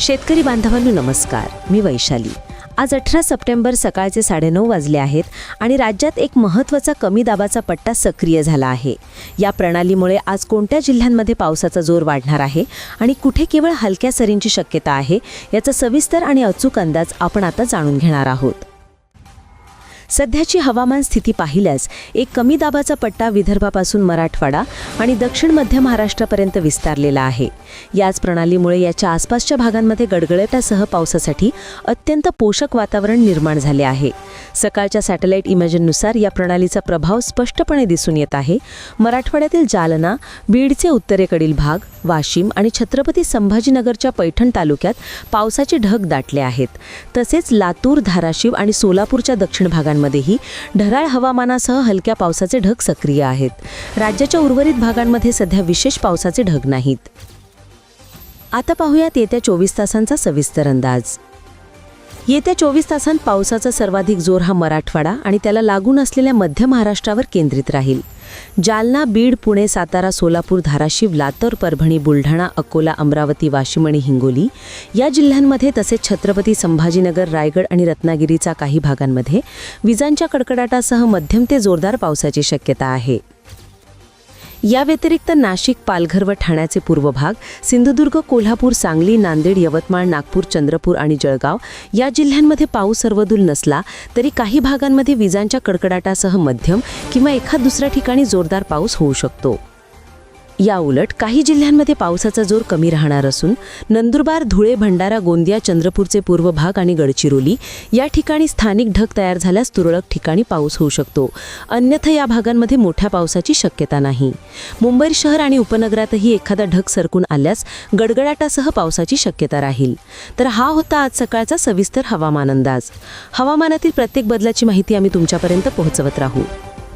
शेतकरी बांधवांनो नमस्कार. मी वैशाली. आज अठरा सप्टेंबर सकाळचे साडेनऊ वाजले आहेत आणि राज्यात एक महत्त्वाचा कमी दाबाचा पट्टा सक्रिय झाला आहे. या प्रणालीमुळे आज कोणत्या जिल्ह्यांमध्ये पावसाचा जोर वाढणार आहे आणि कुठे केवळ हलक्या सरींची शक्यता आहे याचा सविस्तर आणि अचूक अंदाज आपण आता जाणून घेणार आहोत. सध्याची हवामान स्थिती पाहिल्यास एक कमी दाबाचा पट्टा विदर्भापासून मराठवाडा आणि दक्षिण मध्य महाराष्ट्रापर्यंत विस्तारलेला आहे. याच प्रणालीमुळे याच्या आसपासच्या भागांमध्ये गडगडटासह पावसासाठी अत्यंत पोषक वातावरण निर्माण झाले आहे. सकाळच्या सॅटेलाईट इमेजननुसार या प्रणालीचा प्रभाव स्पष्टपणे दिसून येत आहे. मराठवाड्यातील जालना बीडचे उत्तरेकडील भाग वाशिम आणि छत्रपती संभाजीनगरच्या पैठण तालुक्यात पावसाचे ढग दाटले आहेत. तसेच लातूर धाराशिव आणि सोलापूरच्या दक्षिण भागांमध्येही ढराळ हवामानासह हलक्या पावसाचे ढग सक्रिय आहेत. राज्याच्या उर्वरित भागांमध्ये सध्या विशेष पावसाचे ढग नाहीत. आता पाहूयात येत्या चोवीस तासांचा सविस्तर अंदाज. येत्या चोवीस तासांत पावसाचा सर्वाधिक जोर हा मराठवाडा आणि त्याला लागून असलेल्या मध्य महाराष्ट्रावर केंद्रित राहील. जालना बीड पुणे सातारा सोलापूर धाराशिव लातूर परभणी बुलढाणा अकोला अमरावती वाशिम आणि हिंगोली या जिल्ह्यांमध्ये तसेच छत्रपती संभाजीनगर रायगड आणि रत्नागिरीचा काही भागांमध्ये विजांच्या कडकडाटासह मध्यम ते जोरदार पावसाची शक्यता आहे. या व्यतिरिक्त नाशिक पालघर व ठाण्याचे पूर्व भाग सिंधुदुर्ग कोल्हापूर सांगली नांदेड यवतमाळ नागपूर चंद्रपूर आणि जळगाव या जिल्ह्यांमध्ये पाऊस सर्वदूल नसला तरी काही भागांमध्ये विजांच्या कडकडाटासह मध्यम किंवा एखाद दुसऱ्या ठिकाणी जोरदार पाऊस होऊ शकतो. या उलट काही जिल्ह्यांमध्ये पावसाचा जोर कमी राहणार असून नंदुरबार धुळे भंडारा गोंदिया चंद्रपूरचे पूर्व भाग आणि गडचिरोली या ठिकाणी स्थानिक ढग तयार झाल्यास तुरळक ठिकाणी पाऊस होऊ शकतो. अन्यथा या भागांमध्ये मोठ्या पावसाची शक्यता नाही. मुंबई शहर आणि उपनगरातही एखादा ढग सरकून आल्यास गडगडाटासह पावसाची शक्यता राहील. तर हा होता आज सकाळचा सविस्तर हवामान अंदाज. हवामानातील प्रत्येक बदलाची माहिती आम्ही तुमच्यापर्यंत पोहोचवत राहू.